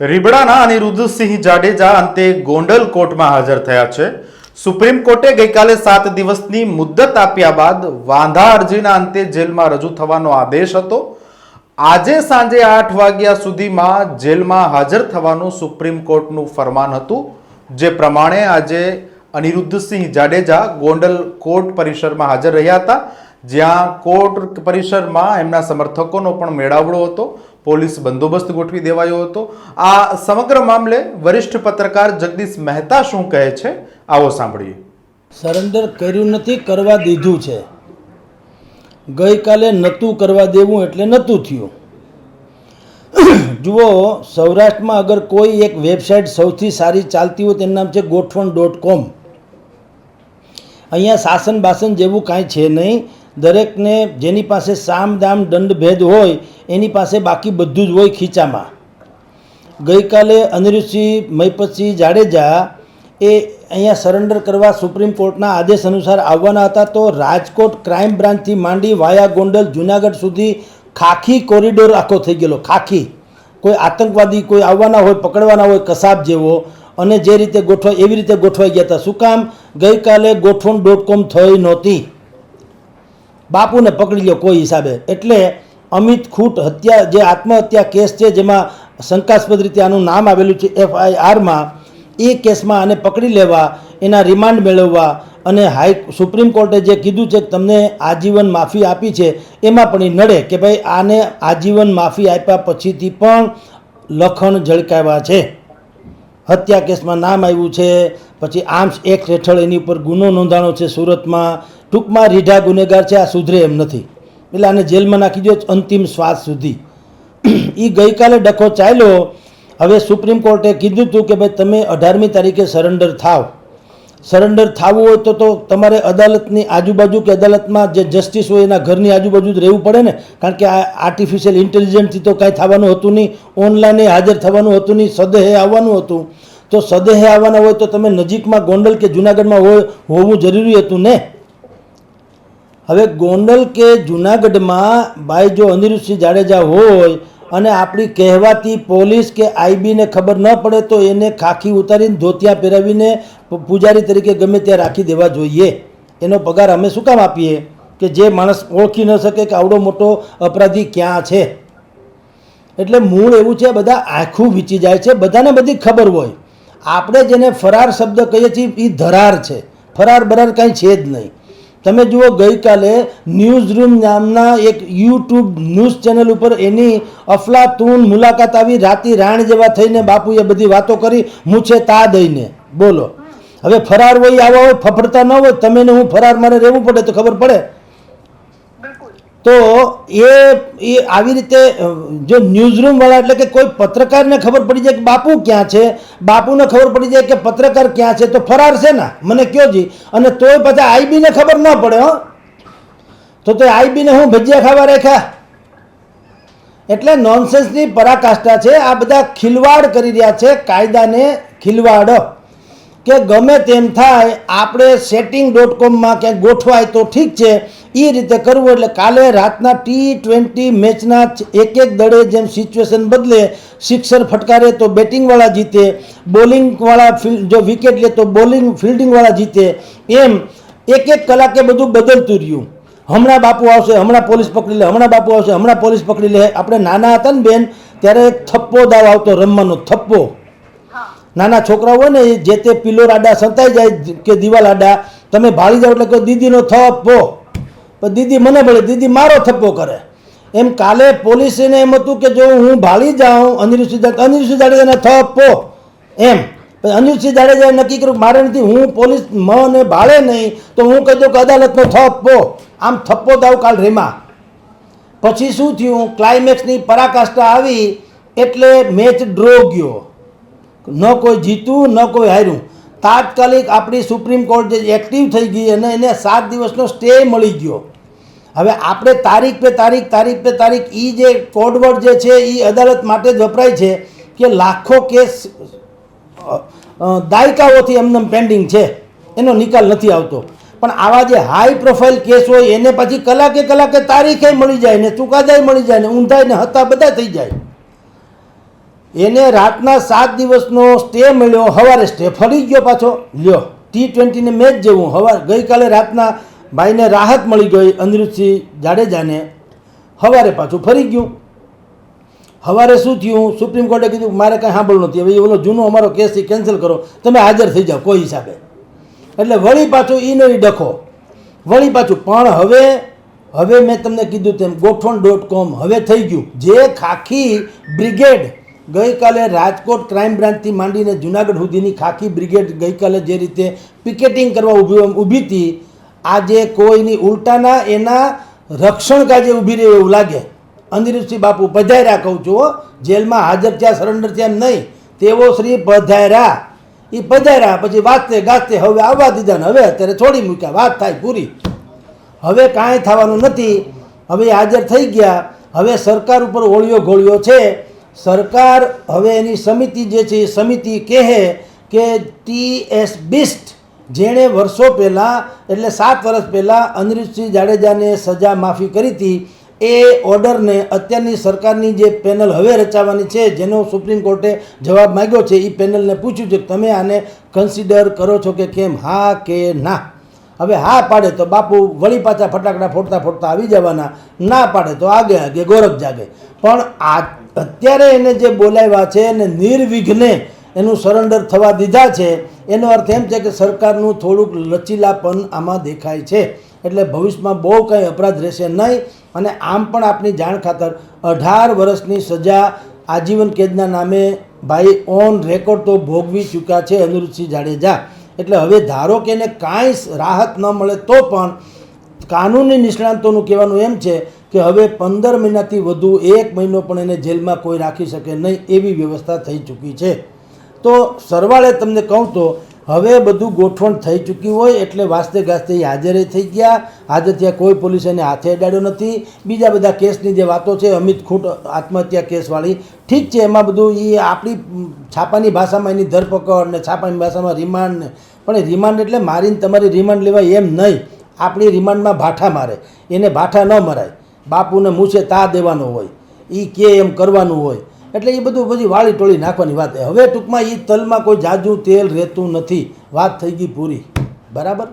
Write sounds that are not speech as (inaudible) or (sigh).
રીબડાના અનિરુદ્ધસિંહ જાડેજા અંતે ગોંડલ કોર્ટમાં હાજર થયા છે. સુપ્રીમ કોર્ટે ગઈકાલે સાત દિવસની મુદ્દત આપ્યા બાદ વાંધા અરજીના અંતે જેલમાં રજૂ થવાનો આદેશ હતો. આજે સાંજે આઠ વાગ્યા સુધીમાં જેલમાં હાજર થવાનું સુપ્રીમ કોર્ટનું ફરમાન હતું, જે પ્રમાણે આજે અનિરુદ્ધસિંહ જાડેજા ગોંડલ કોર્ટ પરિસરમાં હાજર રહ્યા હતા. જ્યાં કોર્ટ પરિસરમાં એમના સમર્થકોનો પણ મેળાવડો હતો. પોલીસ બંદોબસ્ત ગોઠવી દેવાયો હતો. આ સમગ્ર મામલે વરિષ્ઠ પત્રકાર જગદીશ મહેતા શું કહે છે? આવો સાંભળીએ. સરેન્ડર કર્યું નથી, કરવા દીધું છે. ગઈકાલે નહોતું કરવા દેવું એટલે નહોતું થયું. જુઓ, સૌરાષ્ટ્રમાં અગર કોઈ એક વેબસાઇટ સૌથી સારી ચાલતી હોય તેનું નામ છે ગોઠવણ ડોટ કોમ. અહીંયા શાસન બાસન જેવું કાંઈ છે નહીં. દરેકને જેની પાસે સામ દામ દંડ ભેદ હોય, એની પાસે બાકી બધું જ હોય ખીચામાં. ગઈકાલે અનિરુદ્ધસિંહ મહિપતસિંહ જાડેજા એ અહીંયા સરેન્ડર કરવા સુપ્રીમ કોર્ટના આદેશ અનુસાર આવવાના હતા, તો રાજકોટ ક્રાઇમ બ્રાન્ચથી માંડી વાયા ગોંડલ જુનાગઢ સુધી ખાખી કોરિડોર આખો થઈ ગયેલો, ખાખી. કોઈ આતંકવાદી કોઈ આવવાના હોય, પકડવાના હોય, કસાબ જેવો, અને જે રીતે ગોઠવાય, એવી રીતે ગોઠવાઈ ગયા હતા. શું કામ? ગઈકાલે ગોઠવણ ડોટ કોમ થઈ નહોતી. બાપુને પકડી લો કોઈ હિસાબે. એટલે અમિત ખૂટ હત્યા, જે આત્મહત્યા કેસ છે, જેમાં શંકાસ્પદ રીતે આનું નામ આવેલું છે એફઆઈઆરમાં, એ કેસમાં આને પકડી લેવા, એના રિમાન્ડ મેળવવા અને હાઈ સુપ્રીમ કોર્ટે જે કીધું છે તમને આજીવન માફી આપી છે, એમાં પણ એ નડે કે ભાઈ આને આજીવન માફી આપ્યા પછીથી પણ લખણ ઝળકાવ્યા છે. હત્યા કેસમાં નામ આવ્યું છે, પછી આર્મ્સ એક્ટ હેઠળ એની ઉપર ગુનો નોંધાણો છે સુરતમાં ટૂંકમાં રીઢા ગુનેગાર છે, આ સુધરે એમ નથી. એટલે આને જેલમાં નાખી દો અંતિમ શ્વાસ સુધી. (clears throat) એ ગઈકાલે ડખો ચાલ્યો. હવે સુપ્રીમ કોર્ટે કીધું હતું કે ભાઈ તમે અઢારમી તારીખે સરેન્ડર થાવ. સરેન્ડર થવું હોય તો તો તમારે અદાલતની આજુબાજુ કે અદાલતમાં જે જસ્ટિસ હોય એના ઘરની આજુબાજુ જ રહેવું પડે ને. કારણ કે આ આર્ટિફિશિયલ ઇન્ટેલિજન્સથી તો કાંઈ થવાનું હતું નહીં. ઓનલાઈન હાજર થવાનું હતું નહીં. સદેહે આવવાનું હતું. તો સદેહે આવવાના હોય તો તમે નજીકમાં ગોંડલ કે જુનાગઢમાં હોય, હોવું જરૂરી હતું ને? હવે ગોંડલ કે જુનાગઢમાં ભાઈ જો અનિરુદ્ધસિંહ જાડેજા હોય અને આપણી કહેવાતી પોલીસ કે આઈબીને ખબર ન પડે તો એને ખાખી ઉતારીને ધોતિયા પહેરાવીને પૂજારી તરીકે ગમે ત્યાં રાખી દેવા જોઈએ. એનો પગાર અમે શું કામ આપીએ? કે જે માણસ ઓળખી ન શકે કે આવડો મોટો અપરાધી ક્યાં છે? એટલે મૂળ એવું છે, બધા આખું વીચી જાય છે, બધાને બધી ખબર હોય. આપણે જેને ફરાર શબ્દ કહીએ છીએ એ ધરાર છે. ફરાર બરાર કાંઈ છે જ નહીં. તમે જુઓ, ગઈકાલે ન્યૂઝ રૂમ નામના એક યુટ્યુબ ન્યૂઝ ચેનલ ઉપર એની અફલાતૂન મુલાકાત આવી. રાતી રાણ જેવા થઈને બાપુએ બધી વાતો કરી. મૂછે તા દઈને. બોલો. હવે ફરાર હોય, આવા હોય, ફફડતા ન હોય, તમે ને હું ફરાર મારે રહેવું પડે તો ખબર પડે. તો એ એ આવી રીતે જો ન્યૂઝરૂમવાળા એટલે કે કોઈ પત્રકારને ખબર પડી જાય કે બાપુ ક્યાં છે, બાપુને ખબર પડી જાય કે પત્રકાર ક્યાં છે, તો ફરાર છે ને? મને કયો જી? અને તોય પાછા આઈબીને ખબર ન પડે, હો. તો તો આઈબીને હું ભજીયા ખાવા રેખા એટલે નોનસેન્સની પરાકાષ્ઠા છે. આ બધા ખિલવાડ કરી રહ્યા છે, કાયદાને ખિલવાડ. કે ગમે તેમ થાય, આપણે સેટિંગ ડોટ કોમમાં ક્યાંક ગોઠવાય તો ઠીક છે. એ રીતે કરવું એટલે કાલે રાતના ટી ટ્વેન્ટી મેચના એક એક દળે જેમ સિચ્યુએશન બદલે સિક્સર ફટકારે તો બેટિંગવાળા જીતે બોલિંગવાળા જો વિકેટ લે તો બોલિંગ ફિલ્ડિંગવાળા જીતે. એમ એક એક કલાકે બધું બદલતું રહ્યું. હમણાં બાપુ આવશે, હમણાં પોલીસ પકડી લે, હમણાં બાપુ આવશે, હમણાં પોલીસ પકડી લે. આપણે નાના હતા ને બેન, ત્યારે એક થપ્પો દાવ આવતો, રમવાનો થપ્પો. નાના છોકરાઓ હોય ને જે તે પિલોર આડા સંતાઈ જાય કે દિવાલ આડા તમે ભાળી જાઓ એટલે કહો, દીદીનો થપ્પો. પણ દીદી મને ભલે, દીદી મારો થપ્પો કરે. એમ કાલે પોલીસને એમ હતું કે જો હું ભાળી જાઉં, અનિરુદ્ધ અનિરુદ્ધ જાડેજાને થપ્પો. એમ. પછી અનિરુદ્ધ જાડેજાએ નક્કી કર્યું મારે નથી, હું પોલીસ મને ભાળે નહીં, તો હું કહી દઉં કે અદાલતનો થપ્પો. આમ થપ્પો દાવ કાલ રેમા. પછી શું થયું? ક્લાઇમેક્સની પરાકાષ્ઠા આવી, એટલે મેચ ડ્રો ગયો. ન કોઈ જીતું, ન કોઈ હાર્યું. તાત્કાલિક આપણી સુપ્રીમ કોર્ટ જે એક્ટિવ થઈ ગઈ અને એને સાત દિવસનો સ્ટે મળી ગયો. હવે આપણે તારીખ પે તારીખ તારીખ પે તારીખ એ જે કોડવર્ડ જે છે એ અદાલત માટે જ વપરાય છે કે લાખો કેસ દાયકાઓથી એમને પેન્ડિંગ છે. એનો નિકાલ નથી આવતો. પણ આવા જે હાઈ પ્રોફાઇલ કેસ હોય એને પછી કલાકે કલાકે તારીખે મળી જાય ને ચુકાદાય મળી જાય ને ઊંધાય ને હતા બધા થઈ જાય. એને રાતના સાત દિવસનો સ્ટે મળ્યો. સવારે સ્ટે ફરી ગયો પાછો. લ્યો ટી ટ્વેન્ટીની મેચ જેવું. હવાર, ગઈકાલે રાતના ભાઈને રાહત મળી ગઈ અનિરુદ્ધસિંહ જાડેજાને. સવારે પાછું ફરી ગયું. સવારે શું થયું? સુપ્રીમ કોર્ટે કીધું, મારે કાંઈ સાંભળવું નથી. હવે ઓલો જૂનો અમારો કેસ કેન્સલ કરો. તમે હાજર થઈ જાઓ, કોઈ હિસાબે. એટલે વળી પાછું ઈ નહીં ડખો. વળી પાછું, પણ હવે હવે મેં તમને કીધું તેમ, ગોઠવણ ડોટ કોમ હવે થઈ ગયું. જે ખાખી બ્રિગેડ ગઈકાલે રાજકોટ ક્રાઇમ બ્રાન્ચથી માંડીને જુનાગઢ સુધીની ખાખી બ્રિગેડ ગઈકાલે જે રીતે પિકેટિંગ કરવા ઊભી ઊભી હતી, આજે કોઈની ઉલટાના એના રક્ષણ કાજે ઊભી રહી એવું લાગે. અનિરુદ્ધસિંહ બાપુ, પધાર્યા કહું છું જેલમાં હાજર થયા, સરેન્ડર થયા નહીં, તેઓ શ્રી પધાર્યા. એ પધાર્યા, પછી વાંચતે ગાજતે હવે આવવા દીધા ને, હવે અત્યારે છોડી મૂક્યા, વાત થાય પૂરી. હવે કાંઈ થવાનું નથી, હવે હાજર થઈ ગયા, હવે સરકાર ઉપર ઓળિયો ઘોળિયો છે સરકાર હવે એની સમિતિ જે છે, એ સમિતિ કહે કે ટી એસ બિસ્ટ જેણે વર્ષો પહેલાં, એટલે સાત વર્ષ પહેલાં અનિરુદ્ધસિંહ જાડેજાને સજા માફી કરી હતી. એ ઓર્ડરને અત્યારની સરકારની જે પેનલ હવે રચાવાની છે, જેનો સુપ્રીમ કોર્ટે જવાબ માંગ્યો છે એ પેનલને પૂછ્યું છે કે તમે આને કન્સિડર કરો છો કે કેમ? હા કે ના? હવે હા પાડે તો બાપુ વળી પાછા ફટાકડા ફોડતા ફોડતા આવી જવાના, ના પાડે તો આગે આગે, ગોરખ જાગે. પણ આ અત્યારે એને જે બોલાવ્યા છે એને નિર્વિઘ્ને એનું સરેન્ડર થવા દીધા છે, એનો અર્થ એમ છે કે સરકારનું થોડુંક લચીલાપન આમાં દેખાય છે. એટલે ભવિષ્યમાં બહુ કંઈ અપરાધ રહેશે નહીં અને આમ પણ આપની જાણ ખાતર અઢાર વર્ષની સજા આજીવન કેદના નામે ભાઈ ઓન રેકોર્ડ તો ભોગવી ચૂક્યા છે અનિરુદ્ધસિંહ જાડેજા. એટલે હવે ધારો કે એને કાંઈ રાહત ન મળે તો પણ કાનૂની નિષ્ણાંતોનું કહેવાનું એમ છે કે હવે પંદર મહિનાથી વધુ એક મહિનો પણ એને જેલમાં કોઈ રાખી શકે નહીં એવી વ્યવસ્થા થઈ ચૂકી છે. તો સરવાળે તમને કહું તો હવે બધું ગોઠવણ થઈ ચૂક્યું હોય એટલે વાસ્તે ગાસ્તે એ હાજરે થઈ ગયા. હાજર ત્યાં કોઈ પોલીસ એને હાથે અડાડ્યો નથી. બીજા બધા કેસની જે વાતો છે, અમિત ખૂટ આત્મહત્યા કેસવાળી, ઠીક છે, એમાં બધું એ આપણી છાપાની ભાષામાં એની ધરપકડ ને છાપાની ભાષામાં રિમાન્ડ પણ રિમાન્ડ એટલે મારીને તમારી રિમાન્ડ લેવાય એમ નહીં. આપણી રિમાન્ડમાં ભાઠા મારે. એને ભાઠા ન મરાય. બાપુને મૂછે તા દેવાનો હોય. એ કે એમ કરવાનું હોય. એટલે એ બધું બધી વાળી ટોળી નાખવાની વાત હવે ટૂંકમાં એ તલમાં કોઈ જાજુ તેલ રહેતું નથી. વાત થઈ ગઈ પૂરી. બરાબર?